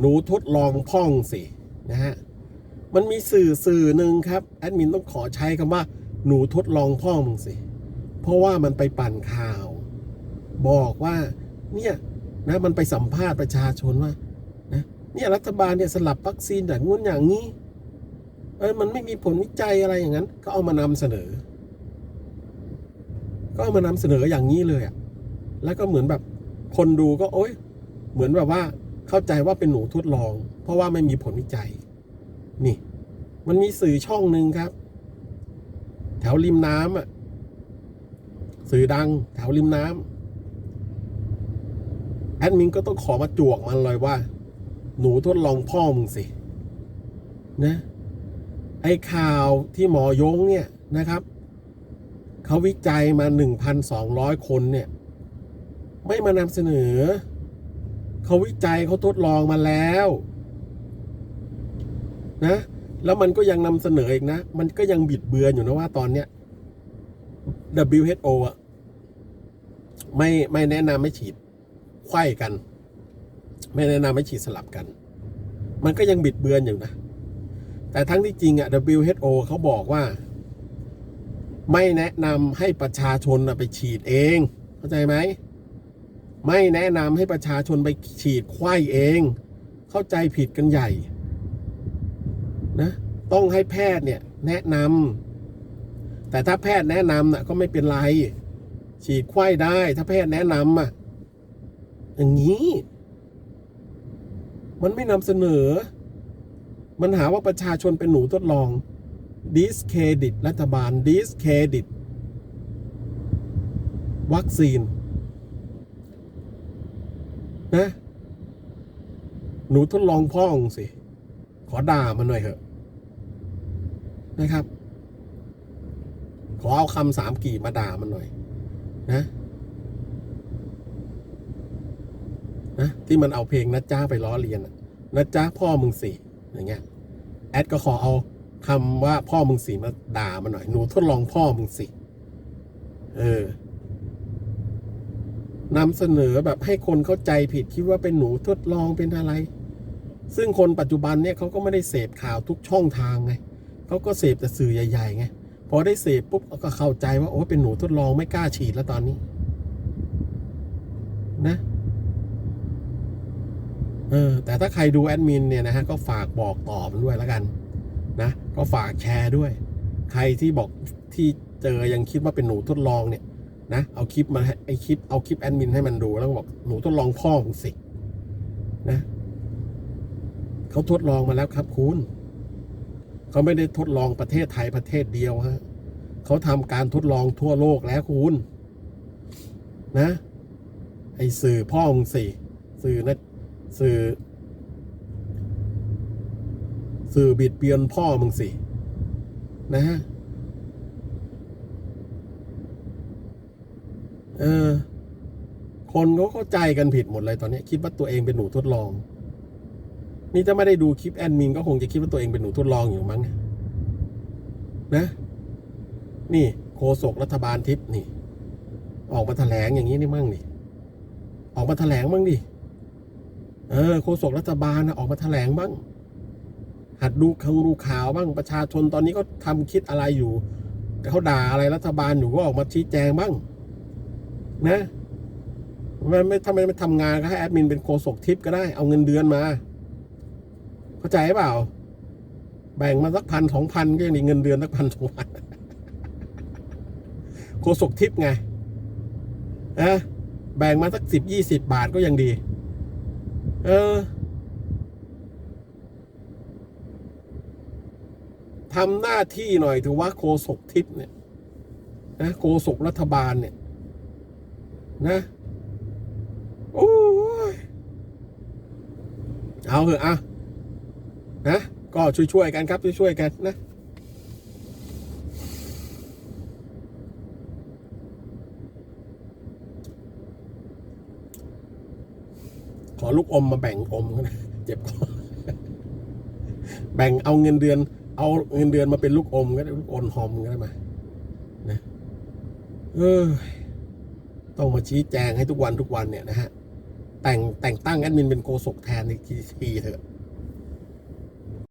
หนูทดลองพ่องสินะฮะมันมีสื่อสื่อหนึ่งครับแอดมินต้องขอใช้คำว่า หนูทดลองพ่องมึงสิ เพราะว่ามันไปปั่นข่าว บอกว่าเนี่ยนะมันไปสัมภาษณ์ประชาชนว่านะเนี่ยรัฐบาลเนี่ยสลับวัคซีนอย่างงู้นอย่างนี้เออมันไม่มีผลวิจัยอะไรอย่างนั้น ก็เอามานำเสนอ ก็เอามานำเสนออย่างนี้เลยอะแล้วก็เหมือนแบบคนดูก็โอ๊ยเหมือนแบบว่า เข้าใจว่าเป็นหนูทดลอง เพราะว่าไม่มีผลวิจัย นี่ มันมีสื่อช่องหนึ่งครับ แถวริมน้ำอะสื่อดัง แถวริมน้ำแอดมินก็ต้องขอมาจวกมันเลยว่า หนูทดลองพ่อมึงสิ นะ ไอ้ข่าวที่หมอยงเนี่ยนะครับเขาวิจัยมา 1,200 คนเนี่ย ไม่มานำเสนอ เขาวิจัยเขาทดลองมาแล้ว นะ แล้วมันก็ยังนำเสนออีกนะ มันก็ยังบิดเบือนอยู่นะว่าตอนเนี้ย WHO อะไม่ไม่แนะนำให้ฉีดไข้กัน ไม่แนะนำให้ฉีดสลับกัน มันก็ยังบิดเบือนอยู่นะ แต่ทั้งที่จริงอะ WHO เขาบอกว่า ไม่แนะนำให้ประชาชนน่ะไปฉีดเอง เข้าใจไหม ไม่แนะนำให้ประชาชนไปฉีดไข้เอง เข้าใจผิดกันใหญ่นะต้องให้แพทย์เนี่ยแนะนำแต่ถ้าแพทย์แนะนำน่ะก็ไม่เป็นไร ฉีดไข้ได้ ถ้าแพทย์แนะนำอะอย่างนี้ มันไม่นำเสนอ มันหาว่าประชาชนเป็นหนูทดลองดิสเครดิตรัฐบาลดิสเครดิตวัคซีน นะ หนูทดลองพ่องสิ ขอด่ามันหน่อยเถอะ นะครับ ขอเอาคำสามกี่มาด่ามันหน่อย นะนะที่มันเอาเพลงนะจ้าไปล้อเลียนนะจ้าพ่อมึงสิอย่างเงี้ย แอดก็ขอเอาคำว่าพ่อมึงสิมาด่ามันหน่อย หนูทดลองพ่อมึงสิ เออ นำเสนอแบบให้คนเข้าใจผิดคิดว่าเป็นหนูทดลองเป็นอะไร ซึ่งคนปัจจุบันเนี่ยเขาก็ไม่ได้เสพข่าวทุกช่องทางไงเขาก็เสพแต่สื่อใหญ่ๆไงพอได้เสพปุ๊บก็เข้าใจว่าโอ้เป็นหนูทดลองไม่กล้าฉีดแล้วตอนนี้ นะเออแต่ถ้าใครดูแอดมินเนี่ยนะฮะก็ฝากบอกตอมันด้วยแล้วกันนะก็ฝากแชร์ด้วย ใครที่บอกที่เจอยังคิดว่าเป็นหนูทดลองเนี่ย นะเอาคลิปมาไอคลิปเอาคลิปแอดมินให้มันดูแล้วบอกหนูทดลองพ่อของสินะเขาทดลองมาแล้วครับคุณเขาไม่ได้ทดลองประเทศไทยประเทศเดียวฮะเขาทำการทดลองทั่วโลกแล้วคุณนะ ไอสื่อพ่อของสิสื่อนะสื่อ สื่อบิดเบียนพ่อมึงสิ นะฮะ เออ คนเขาเข้าใจกันผิดหมดเลยตอนนี้ คิดว่าตัวเองเป็นหนูทดลอง นี่ถ้าไม่ได้ดูคลิปแอดมินก็คงจะคิดว่าตัวเองเป็นหนูทดลองอยู่มั้งนะ นี่โฆษกรัฐบาลทิพย์นี่ ออกมาแถลงอย่างนี้นี่มั่งนี่ออกมาแถลงบ้างดิ เออโฆษกรัฐบาลนะออกมาแถลงบ้าง หัดดูคังดูข่าวบ้างประชาชนตอนนี้ก็ทำคิดอะไรอยู่เขาด่าอะไรรัฐบาลอยู่ก็ออกมาชี้แจงบ้าง นะไม่ไม่ทำไมไม่ทำงานก็ให้แอดมินเป็นโฆษกทิปก็ได้ เอาเงินเดือนมา เข้าใจเปล่า แบ่งมาสักพันสองพันก็ยังดีเงินเดือนสักพันสองพันโฆษกทิปไงอะแบ่งมาสักสิบยี่สิบบาทก็ยังดี เออทำหน้าที่หน่อยถือว่าโฆษกทิปเนี่ยนะโฆษกรัฐบาลเนี่ย นะ โอ้ย เอาเถอะอะนะ ก็ช่วยๆกันครับ ช่วยๆกันนะขอลูกอมมาแบ่งอมกันเจ็บคอแบ่งเอาเงินเดือน เอาเงินเดือนมาเป็นลูกอมก็ได้ลูกอมหอมก็ได้มานะเออ ต้องมาชี้แจงให้ทุกวันทุกวันเนี่ยนะฮะแต่งแต่งตั้งแอดมินเป็นโกศกแทนในทีทีเถอะ